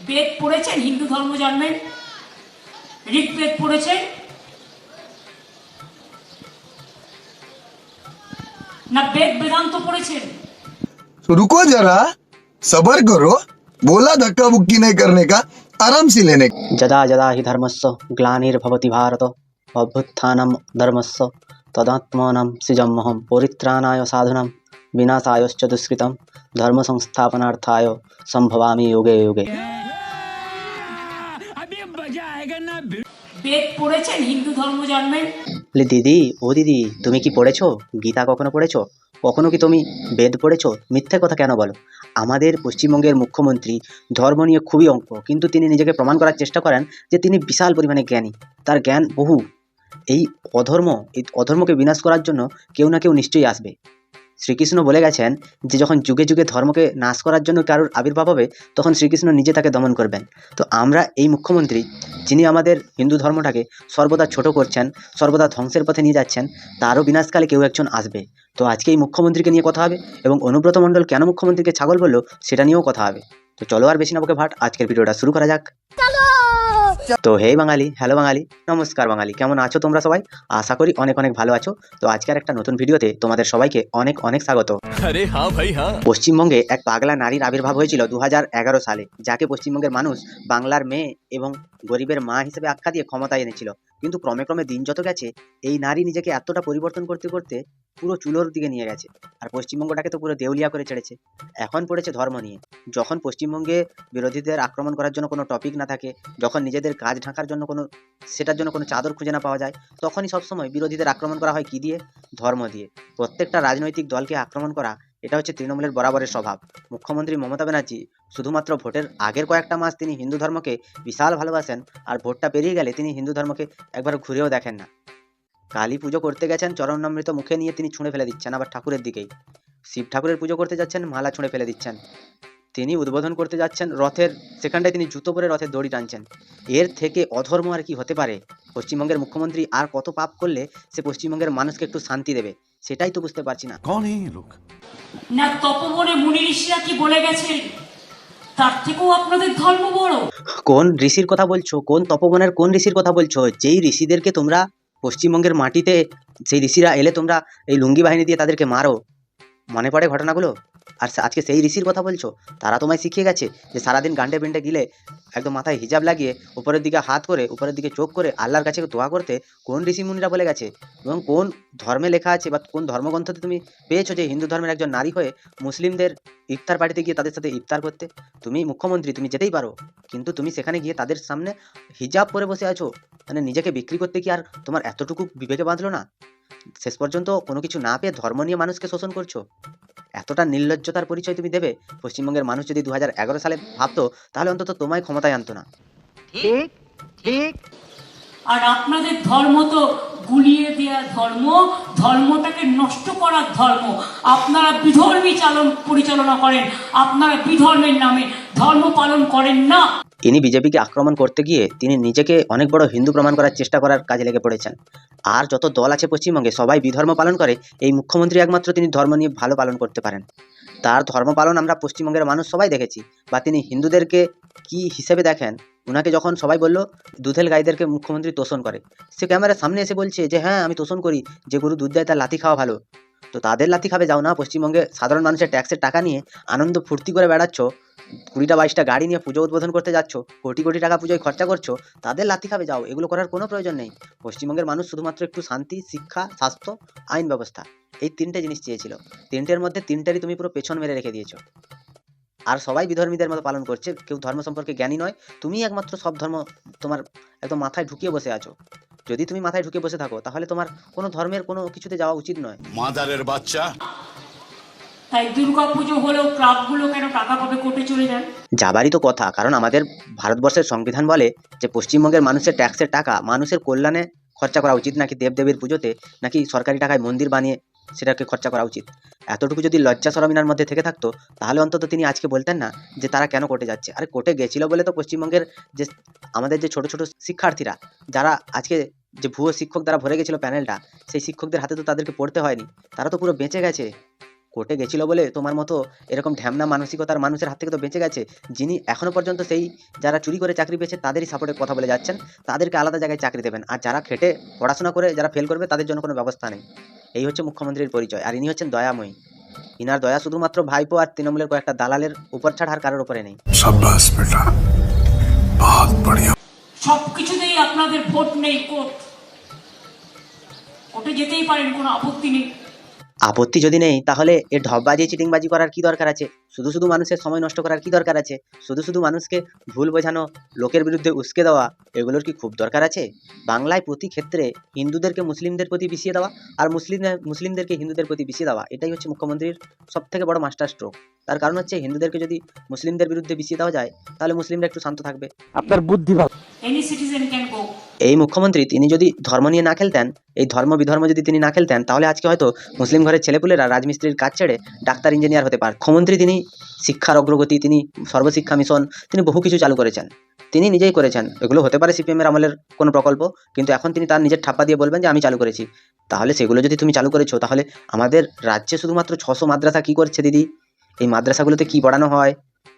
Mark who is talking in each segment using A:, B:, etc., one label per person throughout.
A: বেদ পড়েছেন হিন্দু ধর্ম জন্মের ঋগ্বেদ পড়েছেন না বেদ বেদান্ত পড়েছেন
B: तो रुको जरा सबर करो बोला धक्का बुक्की नहीं करने का आराम से लेने का
C: यदा यदा हि धर्मस्य ग्लानिर्भवति भारत अभ्युत्थानं धर्मस्य तदात्मानं सृजमहं परित्राणाय साधुनां विनाशायश्च दुष्कृतं धर्मसंस्थापनार्थाय सम्भवामि युगे युगे
A: বেদ পড়েছেন, হিন্দু ধর্ম জন্মের
C: বলি, দিদি, ও দিদি, তুমি কি পড়েছো? গীতা কখনো পড়েছো? কখনো কি তুমি বেদ পড়েছো? মিথ্যে কথা কেন বলো? আমাদের পশ্চিমবঙ্গের মুখ্যমন্ত্রী ধর্ম নিয়ে খুবই অঙ্ক, কিন্তু তিনি নিজেকে প্রমাণ করার চেষ্টা করেন যে তিনি বিশাল পরিমাণে জ্ঞানী। তার জ্ঞান বহু। এই অধর্ম, এই অধর্মকে বিনাশ করার জন্য কেউ না কেউ নিশ্চয়ই আসবে। শ্রীকৃষ্ণ বলে গেছেন যে যখন যুগে যুগে ধর্মকে নাশ করার জন্য কারোর আবির্ভাব হবে, তখন শ্রীকৃষ্ণ নিজে তাকে দমন করবেন। তো আমরা এই মুখ্যমন্ত্রী, যিনি আমাদের হিন্দু ধর্মটাকে সর্বদা ছোট করছেন, সর্বদা ধ্বংসের পথে নিয়ে যাচ্ছেন, তারও বিনাশকালে কেউ একজন আসবে। তো আজকে এই মুখ্যমন্ত্রীকে নিয়ে কথা হবে এবং অনুব্রত মণ্ডল কেন মুখ্যমন্ত্রীকে ছাগল বলল, সেটা নিয়েও কথা হবে। তো চলো আর বেশি না বকে ভাট, আজকের ভিডিওটা শুরু করা যাক। তো হে বাঙালি হ্যালো বাঙালি নমস্কার বাঙালি কেমন আছো তোমরা সবাই? আশা করি অনেক অনেক ভালো আছো। তো আজকের একটা নতুন ভিডিওতে তোমাদের সবাইকে অনেক অনেক স্বাগত।
D: হ্যাঁ হ্যাঁ।
C: পশ্চিমবঙ্গে এক পাগলা নারীর আবির্ভাব হয়েছিল দু হাজার এগারো সালে যাকে পশ্চিমবঙ্গের মানুষ বাংলার মেয়ে এবং গরিবের মা হিসেবে আখ্যা দিয়ে ক্ষমতায় এনেছিল। কিন্তু ক্রমে ক্রমে দিন যত গেছে এই নারী নিজেকে এতটা পরিবর্তন করতে করতে পুরো চুলোর দিকে নিয়ে গেছে। আর পশ্চিমবঙ্গটাকে তো পুরো দেউলিয়া করে ছেড়েছে। এখন পড়েছে ধর্ম নিয়ে। যখন পশ্চিমবঙ্গে বিরোধীদের আক্রমণ করার জন্য কোনো টপিক না থাকে, যখন নিজেদের কাজ ঢাকার জন্য কোনো, সেটার জন্য কোনো চাদর খুঁজে না পাওয়া যায়, তখনই সবসময় বিরোধীদের আক্রমণ করা হয় কি দিয়ে? ধর্ম দিয়ে। প্রত্যেকটা রাজনৈতিক দলকে আক্রমণ করা, এটা হচ্ছে তৃণমূলের বরাবরের স্বভাব। মুখ্যমন্ত্রী মমতা ব্যানার্জি শুধুমাত্র ভোটের আগের কয়েকটা মাস তিনি হিন্দু ধর্মকে বিশাল ভালোবাসেন, আর ভোটটা পেরিয়ে গেলে তিনি হিন্দু ধর্মকে একবার ঘুরেও দেখেন না। কালী পুজো করতে গেছেন চরণামৃত মুখে নিয়ে তিনি ছুঁড়ে ফেলে দিচ্ছেন আবার ঠাকুরের দিকেই। শিব ঠাকুরের পুজো করতে যাচ্ছেন মালা ছুঁড়ে ফেলে দিচ্ছেন। তিনি উদ্বোধন করতে যাচ্ছেন রথের সেখানটায় তিনি জুতো পরে রথের দড়ি টানছেন। এর থেকে অধর্ম আর কি হতে পারে? পশ্চিমবঙ্গের মুখ্যমন্ত্রী আর কত পাপ করলে সে পশ্চিমবঙ্গের মানুষকে একটু শান্তি দেবে? সেটাই তো বুঝতে পারছি না।
A: না তপবনে মুনি ঋষিরা কি বলে গেছেন? তার থেকেও আপনাদের ধর্ম বড়।
C: কোন ঋষির কথা বলছো? কোন তপবনের কোন ঋষির কথা বলছো? যেই ঋষিদেরকে তোমরা পশ্চিমবঙ্গের মাটিতে সেই ঋষিরা এলে তোমরা এই লুঙ্গি বাহিনী দিয়ে তাদেরকে মারো। মনে পড়ে ঘটনাগুলো? আর আজকে সেই ঋষির কথা বলছো? তারা তোমায় শিখিয়ে গেছে যে সারাদিন গান্ডে পিন্ডে গিলে একদম মাথায় হিজাব লাগিয়ে উপরের দিকে হাত করে, উপরের দিকে চোখ করে আল্লাহর কাছে দোয়া করতে কোন ঋষি মুনিরা বলে গেছে? এবং কোন ধর্মে লেখা আছে বা কোন ধর্মগ্রন্থতে তুমি পেয়েছ যে হিন্দু ধর্মের একজন নারী হয়ে মুসলিমদের ইফতার পার্টিতে গিয়ে তাদের সাথে ইফতার করতে? তুমি মুখ্যমন্ত্রী, তুমি যেতেই পারো, কিন্তু তুমি সেখানে গিয়ে তাদের সামনে হিজাব পরে বসে আছো মানে নিজেকে বিক্রি করতে কি আর তোমার এতটুকু বিবেকে বাঁধলো না? শেষ পর্যন্ত কোনো কিছু না পেয়ে ধর্ম নিয়ে মানুষকে শোষণ করছ? এতটা নির্লজ্জতার পরিচয় তুমি দেবে? পশ্চিমবঙ্গের মানুষ যদি দু সালে ভাবতো, তাহলে অন্তত তোমায় ক্ষমতায় আনতো না।
A: আর আপনাদের ধর্ম তো গুলিয়ে দেওয়ার ধর্ম, ধর্মটাকে নষ্ট করার ধর্ম। আপনারা বিধর্মী চালন পরিচালনা করেন, আপনারা বিধর্মের নামে ধর্ম পালন করেন না।
C: ইনি বিজেপিকে আক্রমণ করতে গিয়ে তিনি নিজেকে অনেক বড় হিন্দু প্রমাণ করার চেষ্টা করার কাজে লেগে পড়েছেন। আর যত দল আছে পশ্চিমবঙ্গে, সবাই বিধর্ম পালন করে, এই মুখ্যমন্ত্রী একমাত্র তিনি ধর্ম নিয়ে ভালো পালন করতে পারেন। তার ধর্ম পালন আমরা পশ্চিমবঙ্গের মানুষ সবাই দেখেছি, বা তিনি হিন্দুদেরকে কি হিসেবে দেখেন? ওনাকে যখন সবাই বলল, দুধেল গাইদেরকে মুখ্যমন্ত্রী তোষণ করে। সে ক্যামেরার সামনে এসে বলছে যে হ্যাঁ আমি তোষণ করি, যে গরু দুধ দেয় তার লাথি খাওয়া ভালো। তো তাদের লাথি খাবে যাও না, পশ্চিমবঙ্গে সাধারণ মানুষের ট্যাক্সের টাকা নিয়ে আনন্দ ফুর্তি করে বেড়াচ্ছ কুড়িটা বাইশটা গাড়ি নিয়ে পুজো উদ্বোধন করতে যাচ্ছ, কোটি কোটি টাকা পুজোয় খরচা করছ, তাদের লাথি খাবে, যাও, এগুলো করার কোনো প্রয়োজন নেই। পশ্চিমবঙ্গের মানুষ শুধুমাত্র একটু শান্তি, শিক্ষা, স্বাস্থ্য, আইন ব্যবস্থা, এই তিনটে জিনিস চেয়েছিল। তিনটের মধ্যে তিনটারই তুমি পুরো পেছন মেরে রেখে দিয়েছ। আর সবাই বিধর্মীদের মতো পালন করছে, কেউ ধর্ম সম্পর্কে জ্ঞানী নয়, তুমি একমাত্র সব ধর্ম তোমার একদম মাথায় ঢুকিয়ে বসে আছো। যদি তুমি মাথায় ঢুকে বসে থাকো, তাহলে তোমার কোনো ধর্মের কোনো কিছুতে যাওয়া উচিত নয়।
D: মাদারের বাচ্চা
A: তাই দুর্গা পুজো হলেও ক্লাবগুলো কেন টাকা পাবে কোর্টে চলে যান?
C: যাবারই তো কথা, কারণ আমাদের ভারতবর্ষের সংবিধান বলে যে পশ্চিমবঙ্গের মানুষের ট্যাক্সের টাকা মানুষের কল্যাণে খরচা করা উচিত নাকি দেবদেবীর পুজোতে নাকি সরকারি টাকায় মন্দির বানিয়ে সেটাকে খরচা করা উচিত? এতটুকু যদি লজ্জা সরমিনার মধ্যে থেকে থাকতো, তাহলে অন্তত তিনি আজকে বলতেন না যে তারা কেন কোর্টে যাচ্ছে। আরে কোর্টে গেছিল বলে তো পশ্চিমবঙ্গের যে আমাদের যে ছোট ছোট শিক্ষার্থীরা, যারা আজকে যে ভুয়ো শিক্ষক দ্বারা ভরে গেছিল প্যানেলটা, সেই শিক্ষকদের হাতে তো তাদেরকে পড়তে হয়নি। তারা তো পুরো বেঁচে গেছে। কোর্টে গেছিল বলে তোমার মতো এরকম ঢ্যামনা মানসিকতার মানুষের হাত থেকে তো বেঁচে গেছে। যিনি এখনও পর্যন্ত সেই যারা চুরি করে চাকরি পেয়েছে তাদেরই সাপোর্টে কথা বলে যাচ্ছেন। তাদেরকে আলাদা জায়গায় চাকরি দেবেন। আর যারা খেটে পড়াশোনা করে যারা ফেল করবে তাদের জন্য কোনো ব্যবস্থা নেই। এই হচ্ছে মুখ্যমন্ত্রীর পরিচয়। আর ইনি হচ্ছেন দয়াময়ী। ইনার দয়া শুধুমাত্র ভাইপো আর তৃণমূলের কয়েকটা দালালের উপর ছাড় আর কারোর উপরে নেই।
A: সব আপনাদের ভোট নেই কোর্ট। কোর্টে যেতেই পারেন কোনো আপত্তি নেই।
C: আপত্তি যদি নেই তাহলে এ ঢপবাজি চিটিংবাজি করার কি দরকার আছে? শুধু শুধু মানুষের সময় নষ্ট করার কি দরকার আছে? শুধু শুধু মানুষকে ভুল বোঝানো লোকের বিরুদ্ধে উস্কে দেওয়া এগুলোর কি খুব দরকার আছে? বাংলায় প্রতি ক্ষেত্রে হিন্দুদেরকে মুসলিমদের প্রতি বিষিয়ে দেওয়া আর মুসলিম মুসলিমদেরকে হিন্দুদের প্রতি বিষিয়ে দেওয়া এটাই হচ্ছে মুখ্যমন্ত্রীর সব থেকে বড় মাস্টার স্ট্রোক তার কারণ হচ্ছে হিন্দুদেরকে যদি মুসলিমদের বিরুদ্ধে বিষিয়ে দেওয়া যায় তাহলে মুসলিমরা একটু শান্ত থাকবে।
A: আপনার বুদ্ধি গো
C: এই মুখ্যমন্ত্রী তিনি যদি ধর্ম নিয়ে না খেলতেন এই ধর্ম বিধর্ম যদি তিনি না খেলতেন তাহলে আজকে হয়তো মুসলিম ঘরের ছেলেপুলেরা রাজমিস্ত্রির কাজ ছেড়ে ডাক্তার ইঞ্জিনিয়ার হতে পারে মুখ্যমন্ত্রী তিনি শিক্ষার অগ্রগতি তিনি সর্বশিক্ষা মিশন তিনি বহু কিছু চালু করেছেন। তিনি নিজেই করেছেন। এগুলো হতে পারে সিপিএমের আমলের কোনো প্রকল্প কিন্তু এখন তিনি তার নিজের ঠাপ্পা দিয়ে বলবেন যে আমি চালু করেছি। তাহলে সেগুলো যদি তুমি চালু করেছ তাহলে আমাদের রাজ্যে শুধুমাত্র ছশো মাদ্রাসা কি করছে দিদি? এই মাদ্রাসাগুলোতে কি পড়ানো হয়?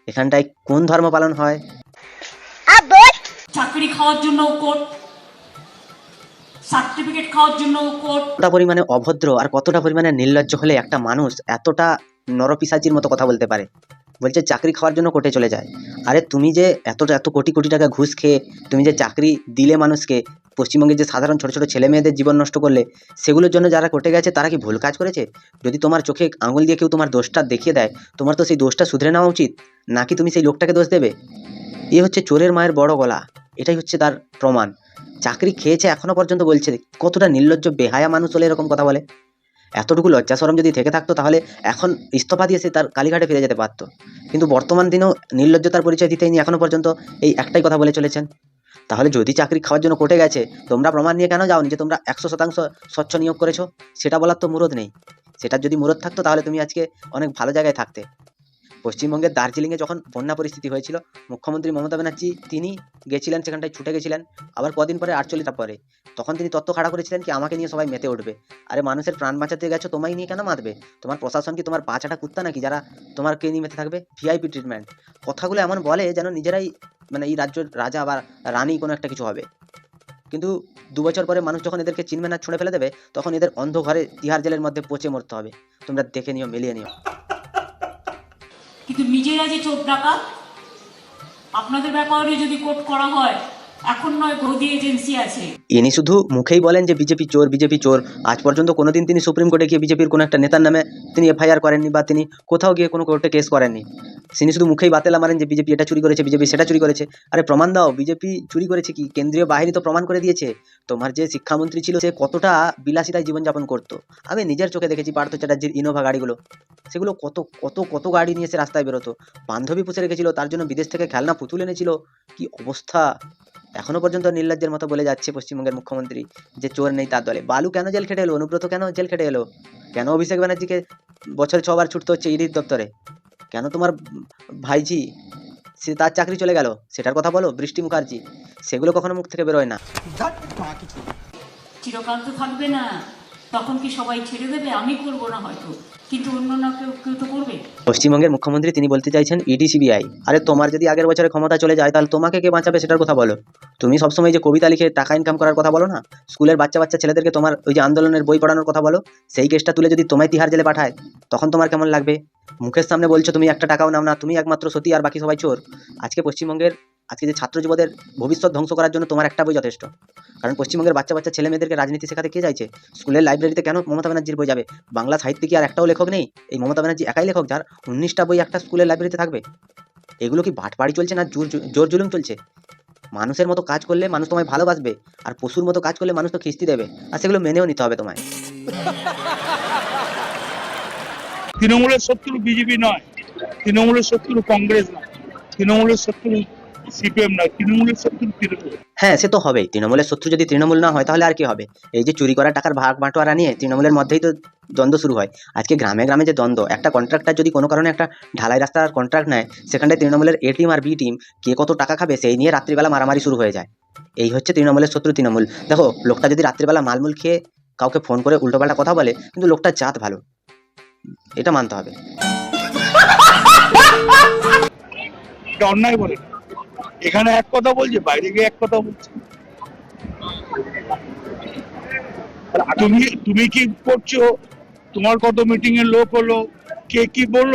C: এখানটায় কোন ধর্ম পালন হয়?
A: চাকরি খাওয়ার জন্য কোর্ট সার্টিফিকেট খাওয়ার জন্য
C: কতটা পরিমাণে অভদ্র আর কতটা পরিমাণে নির্লজ্জ হলে একটা মানুষ এতটা নরপিসাচির মতো কথা বলতে পারে? বলছে, চাকরি খাওয়ার জন্য কোর্টে চলে যায়। আরে, তুমি যে এতটা এত কোটি কোটি টাকা ঘুষ খেয়ে, তুমি যে চাকরি দিলে মানুষকে, পশ্চিমবঙ্গের যে সাধারণ ছোট ছোট ছেলে মেয়েদের জীবন নষ্ট করলে, সেগুলোর জন্য যারা কোর্টে গেছে, তারা কি ভুল কাজ করেছে? যদি তোমার চোখে আঙুল দিয়ে কেউ তোমার দোষটা দেখিয়ে দেয়, তোমার তো সেই দোষটা শুধরে নেওয়া উচিত। নাকি তুমি সেই লোকটাকে দোষ দেবে? এ হচ্ছে চোরের মায়ের বড় গলা। এটাই হচ্ছে তার প্রমাণ। চাকরি খেয়েছে এখনও পর্যন্ত বলছে, কতটা নির্লজ্জ, বেহায়া মানুষ হলে এরকম কথা বলে? এতটুকু লজ্জা সরম যদি থেকে থাকতো, তাহলে এখন ইস্তফা দিয়ে সে তার কালীঘাটে ফিরে যেতে পারতো। কিন্তু বর্তমান দিনেও নির্লজ্জতার পরিচয় দিতে ইনি এখনও পর্যন্ত এই একটাই কথা বলে চলেছেন। তাহলে যদি চাকরি খাওয়ার জন্য কোর্টে গেছে, তোমরা প্রমাণ নিয়ে কেন যাওনি যে তোমরা একশো শতাংশ স্বচ্ছ নিয়োগ করেছ? সেটা বলার তো মুরদ নেই। সেটার যদি মুরদ থাকতো, তাহলে তুমি আজকে অনেক ভালো জায়গায় থাকতে। পশ্চিমবঙ্গের দার্জিলিংয়ে যখন বন্যা পরিস্থিতি হয়েছিল, মুখ্যমন্ত্রী মমতা ব্যানার্জি তিনি গেছিলেন, সেখানটায় ছুটে গেছিলেন। আবার কদিন পরে আটচল্লিশটা পরে। তখন তিনি তত্ত্ব খাড়া করেছিলেন কি, আমাকে নিয়ে সবাই মেতে উঠবে। আরে মানুষের প্রাণ বাঁচাতে গেছো, তোমায় নিয়ে কেন মাতবে? তোমার প্রশাসন কি তোমার পাঁচাটা কুত্তা নাকি, যারা তোমার কে নিয়ে মেতে থাকবে? ভিআইপি ট্রিটমেন্ট কথাগুলো এমন বলে যেন নিজেরাই মানে এই রাজ্যের রাজা বা রানী কোনো একটা কিছু হবে। কিন্তু দু বছর পরে মানুষ যখন এদেরকে চিনবে না, ছুঁড়ে ফেলে দেবে, তখন এদের অন্ধ ঘরে তিহার জেলের মধ্যে পচে মরতে হবে। তোমরা দেখে নিও, মিলিয়ে নিও।
A: কিন্তু নিজেরা যে চোর ডাকাত আপনাদের ব্যাপারে যদি কোর্ট করা হয়
C: ইনি শুধু মুখেই বলেন যে বিজেপি চোর বিজেপি চোর। আজ পর্যন্ত কোনোদিন তিনি সুপ্রিম কোর্টে গিয়ে বিজেপির কোনো একটা নেতার নামে তিনি এফআইআর করেননি বা তিনি কোথাও গিয়ে কোনো কোর্টে কেস করেননি। তিনি শুধু মুখেই বাতেলা মারেন যে বিজেপি এটা চুরি করেছে, বিজেপি সেটা চুরি করেছে। আরে প্রমাণ দাও, বিজেপি চুরি করেছে কি? কেন্দ্রীয় বাহিনী তো প্রমাণ করে দিয়েছে। তোমার যে শিক্ষামন্ত্রী ছিল সে কতটা বিলাসিতায় জীবনযাপন করতো। আমি নিজের চোখে দেখেছি পার্থ চ্যাটার্জির ইনোভা গাড়িগুলো। সেগুলো কত কত কত গাড়ি নিয়ে সে রাস্তায় বেরোতো। বান্ধবী পুষে রেখেছিল, তার জন্য বিদেশ থেকে খেলনা পুতুল এনেছিল। কি অবস্থা? এখনও পর্যন্ত নির্লজ্জের মতো বলে যাচ্ছে পশ্চিমবঙ্গের মুখ্যমন্ত্রী যে চোর নেই তার দলে। বালু কেন জেল খেটে এলো? অনুব্রত কেন জেল খেটে এলো? কেন অভিষেক ব্যানার্জিকে বছর ছবার ছুটতে হচ্ছে ইডির দপ্তরে? কেন তোমার ভাইজি, সে তার চাকরি চলে গেল? সেটার কথা বলো, বৃষ্টি মুখার্জি। সেগুলো কখনো মুখ থেকে বেরোয় না।
A: চিরকাল তো থাকবে না। তখন কি সবাই ছেড়ে দেবে? আমি করব না হয়তো।
C: পশ্চিমবঙ্গের মুখ্যমন্ত্রী তিনি বলতে চাইছেন ইডি সিবিআই আরে তোমার যদি আগের বছরে ক্ষমতা চলে যায়, তাহলে তোমাকে কে বাঁচাবে সেটার কথা বলো। তুমি সবসময় যে কবিতা লিখে টাকা ইনকাম করার কথা বলো না? স্কুলের বাচ্চা বাচ্চা ছেলেদেরকে তোমার ওই যে আন্দোলনের বই পড়ানোর কথা বলো? সেই কেসটা তুলে যদি তোমায় তিহার জেলে পাঠায়, তখন তোমার কেমন লাগবে? মুখের সামনে বলছো তুমি, একটা টাকাও নাও না, তুমি একমাত্র সতী আর বাকি সবাই চোর। আজকে পশ্চিমবঙ্গের আজকে যে ছাত্র যুবদের ভবিষ্যৎ ধ্বংস করার জন্য তোমার একটা বই যথেষ্ট। কারণ পশ্চিমবঙ্গের বাচ্চা বাচ্চা ছেলে মেয়েদেরকে রাজনীতি শেখাতে কে চাইছে? স্কুলের লাইব্রেরিতে কেন মমতা ব্যানার্জির বই যাবে? বাংলা সাহিত্যে কি আর একটাও লেখক নেই? এই মমতা ব্যানার্জি একাই লেখক যার উনিশটা বই একটা স্কুলের লাইব্রেরিতে থাকবে? এগুলো কি বাটপাড়ি চলছে না জোর জোর জুলুম চলছে? মানুষের মতো কাজ করলে মানুষ তোমায় ভালোবাসবে, আর পশুর মতো কাজ করলে মানুষ তো খিস্তি দেবে, আর সেগুলো মেনেও নিতে হবে তোমায়।
E: তৃণমূলের শত্রু বিজেপি নয়, তৃণমূলের শত্রু কংগ্রেস নয়, তৃণমূলের শত্রু সিপিএম নয় তৃণমূলের শত্রু তৃণমূল
C: হ্যাঁ সে তো হবেই। তৃণমূলের শত্রু যদি তৃণমূল না হয় তাহলে আর কি হবে? এই যে চুরি করা টাকার ভাগ বাঁটোয়ারা নিয়ে তৃণমূলের মধ্যেই তো দ্বন্দ্ব শুরু হয়। আজকে গ্রামে গ্রামে যে দ্বন্দ্ব একটা কন্ট্রাক্টর যদি কোনো কারণে একটা ঢালাই রাস্তার কন্ট্রাক্ট নেয় সেখানটায় তৃণমূলের এ টিম আর বি টিম কে কত টাকা খাবে সেই নিয়ে রাত্রিবেলা মারামারি শুরু হয়ে যায়। এই হচ্ছে তৃণমূলের শত্রু তৃণমূল। দেখো লোকটা যদি রাত্রিবেলা মালমূল খেয়ে কাউকে ফোন করে উল্টোপাল্টা কথা বলে কিন্তু লোকটা জাত ভালো। এটা মানতে হবে।
E: অন্যায় বলে। না। এখানে এক কথা বলছে, বাইরে গিয়ে এক কথা বলছে। তুমি তুমি কি করছ? তোমার কত মিটিং এর লোক হলো? কে কি বলল?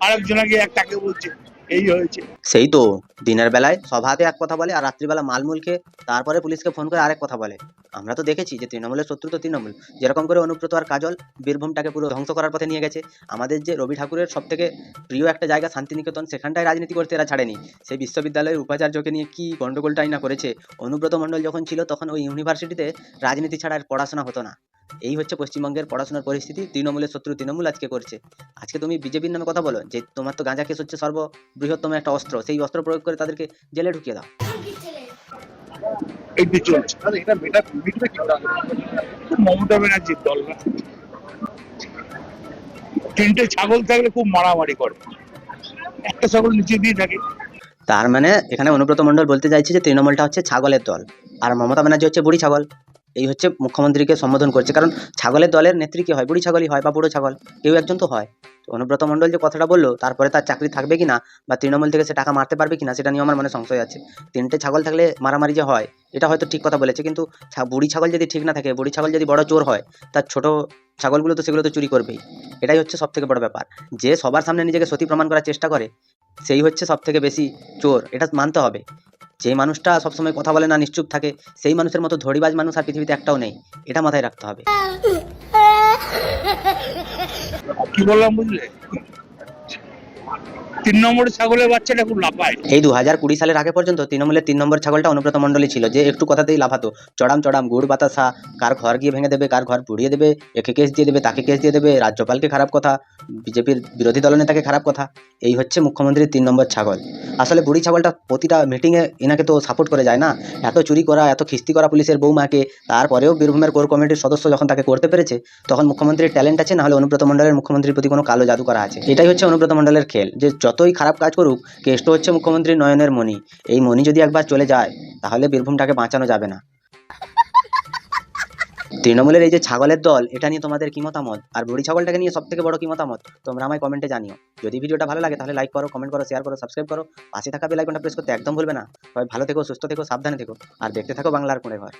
E: আরেকজন আগে এক তাকে বলছে। এই হয়েছে।
C: সেই তো, দিনের বেলায় সভাতে এক কথা বলে আর রাত্রিবেলা মালমূল খেয়ে তারপরে পুলিশকে ফোন করে আরেক কথা বলে। আমরা তো দেখেছি যে তৃণমূলের শত্রু তো তৃণমূল। যেরকম করে অনুব্রত আর কাজল বীরভূমটাকে পুরো ধ্বংস করার পথে নিয়ে গেছে, আমাদের যে রবি ঠাকুরের সব থেকে প্রিয় একটা জায়গা শান্তিনিকেতন, সেখানটায় রাজনীতি করতে এরা ছাড়েনি। সেই বিশ্ববিদ্যালয়ের উপাচার্যকে নিয়ে কি গন্ডগোলটাই না করেছে। অনুব্রত মণ্ডল যখন ছিল, তখন ওই ইউনিভার্সিটিতে রাজনীতি ছাড়া আর পড়াশোনা হতো না। এই হচ্ছে পশ্চিমবঙ্গের পড়াশোনার পরিস্থিতি তৃণমূলের শত্রু তৃণমূল আজকে করছে। আজকে তুমি বিজেপির নামে কথা বলো যে তোমার তো গাঁজা কেস হচ্ছে সর্ববৃহত্তম একটা অস্ত্র সেই অস্ত্র প্রয়োগ করে তাদেরকে জেলে ঢুকিয়ে দাও।
E: এইটি চলছে। এটা মেটা মিটবে কি মমতা ব্যানার্জির দল না? তিনটে ছাগল থাকলে খুব মারামারি করে। একটা ছাগল নিচে দিয়ে থাকে।
C: তার মানে এখানে অনুব্রত মণ্ডল বলতে চাইছে যে তৃণমূলটা হচ্ছে ছাগলের দল আর মমতা ব্যানার্জি হচ্ছে বুড়ি ছাগল। এই হচ্ছে মুখ্যমন্ত্রীকে সম্বোধন করছে। কারণ ছাগলের দলের নেত্রী কি হয়? বুড়ি ছাগলই হয় বা বুড়ো ছাগল? কেউ একজন তো হয়। তো অনুব্রত মণ্ডল যে কথাটা বলল, তারপরে তার চাকরি থাকবে কি না বা তৃণমূল থেকে সে টাকা মারতে পারবে কিনা, সেটা নিয়ে আমার মনে সংশয় আছে। তিনটে ছাগল থাকলে মারামারি যে হয়, এটা হয়তো ঠিক কথা বলেছে। কিন্তু বুড়ি ছাগল যদি ঠিক না থাকে, বুড়ি ছাগল যদি বড় চোর হয়, তার ছোট ছাগলগুলো তো সেগুলো তো চুরি করবেই। এটাই হচ্ছে সব থেকে বড় ব্যাপার। যে সবার সামনে নিজেকে সতী প্রমাণ করার চেষ্টা করে, সেই হচ্ছে সব থেকে বেশি চোর। এটা মানতে হবে। যে মানুষটা সবসময় কথা বলে না, নিশ্চুপ থাকে, সেই মানুষের মতো ধড়িবাজ মানুষ আর পৃথিবীতে একটাও নেই। এটা মাথায় রাখতে হবে।
E: কি বললাম বুঝলে? তিন নম্বরের ছাগলের বাচ্চাটা খুব লাফায়।
C: এই দু হাজার কুড়ি সালের আগে পর্যন্ত তৃণমূলের তিন নম্বর ছাগলটা অনুব্রত মণ্ডলী ছিল, যে একটু কথাতেই লাফাতো। চড়াম চড়াম, গুড় বাতাসা, কার ঘর গিয়ে ভেঙে দেবে, কার ঘর পুড়িয়ে দেবে, একে কেস দিয়ে দেবে, তাকে কেস দিয়ে দেবে, রাজ্যপালকে খারাপ কথা, বিজেপির বিরোধী দলনেতাকে খারাপ কথা। এই হচ্ছে মুখ্যমন্ত্রীর তিন নম্বর ছাগল। আসলে বুড়ি ছাগলটা প্রতিটা মিটিংয়ে এনাকে তো সাপোর্ট করে যায় না। এত চুরি করা, এত খিস্তি করা পুলিশের বৌমাকে, তারপরেও বীরভূমের কোর কমিটির সদস্য যখন তাকে করতে পেরেছে, তখন মুখ্যমন্ত্রীর ট্যালেন্ট আছে, নাহলে অনুব্রত মণ্ডলের মুখ্যমন্ত্রীর প্রতি কোনো কালো জাদু করা আছে। এটাই হচ্ছে অনুব্রত মণ্ডলের খেল, যে যতই খারাপ কাজ করুক, কেষ্ট হচ্ছে মুখ্যমন্ত্রী নয়নের মণি। এই মণি যদি একবার চলে যায়, তাহলে বীরভূমটাকে বাঁচানো যাবে না। তৃণমূলের এই যে ছাগলের দল, এটা নিয়ে তোমাদের কি মতামত? আর বুড়ি ছাগলটাকে নিয়ে সব থেকে বড় কি মতামত? তোমরা আমায় কমেন্টে জানিও। যদি ভিডিওটা ভালো লাগে, তাহলে লাইক করো কমেন্ট করো শেয়ার করো সাবস্ক্রাইব করো। পাশে থাকা বেল আইকনটা প্রেস করতে একদম ভুলবে না। সবাই ভালো থেকো, সুস্থ থেকো, সাবধানে থেকো। আর দেখতে থাকো বাংলার কোণে ঘর।